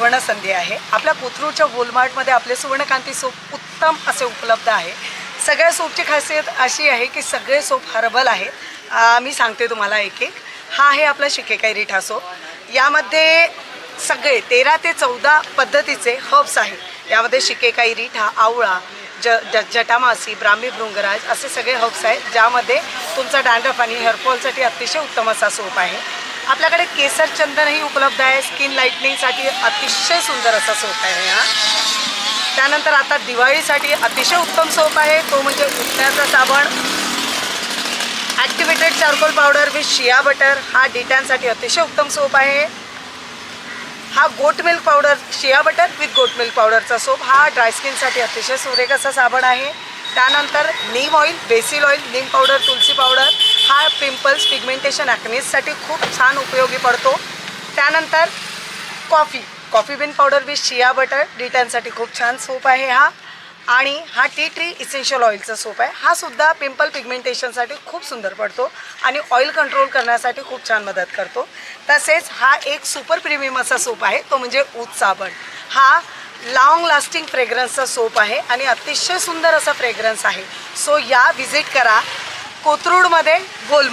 सुवर्ण संधी आहे. आपल्या कोथरूडच्या वोलमार्टमध्ये आपले सुवर्णकांती सोप उत्तम असे उपलब्ध आहे. सगळ्या सोपची खासियत अशी आहे की सगळे सोप हर्बल आहेत. मी सांगते तुम्हाला एक एक हा आहे आपला शिकेकाई रिठा सोप. यामध्ये सगळे तेरा ते चौदा पद्धतीचे हर्ब्स आहेत. यामध्ये शिकेकाई रिठा आवळा ज ज जटामासी ब्राह्मी भृंगराज असे सगळे हर्ब्स आहेत. ज्यामध्ये तुमचा डॅन्ड्रफ आणि हेअरफॉलसाठी अतिशय उत्तम असा सोप आहे. आपल्याकडे केसर चंदनही उपलब्ध आहे. स्किन लाईटनिंगसाठी अतिशय सुंदर असा सोप आहे हा. त्यानंतर आता दिवाळीसाठी अतिशय उत्तम सोप आहे. तो म्हणजे उठण्याचा साबण. Activated charcoal powder with shea butter हा डिटॅनसाठी अतिशय उत्तम सोप आहे. हा goat milk powder shea butter with goat milk पावडरचा सोप हा ड्राय स्किनसाठी अतिशय सुरेख असा साबण आहे. त्यानंतर neem oil basil oil neem powder tulsi powder हा पिंपल्स पिगमेंटेशन ॲक्नेससाठी खूप छान उपयोगी पडतो. त्यानंतर coffee. Coffee bean powder with shea butter. डिटॅनसाठी खूप छान सोप आहे हा. आणि हा टी ट्री इसेन्शियल ऑइलचा सोप आहे. हा सुद्धा पिंपल पिगमेंटेशनसाठी खूप सुंदर पडतो आणि ऑइल कंट्रोल करण्यासाठी खूप छान मदत करतो. तसेच हा एक सुपर प्रीमियम असा सोप आहे तो म्हणजे ऊत साबण. हा लाँग लास्टिंग फ्रेग्रन्सचा सोप आहे आणि अतिशय सुंदर असा फ्रेग्रन्स आहे. सो या व्हिजिट करा. कोथरूडमध्ये गोलमा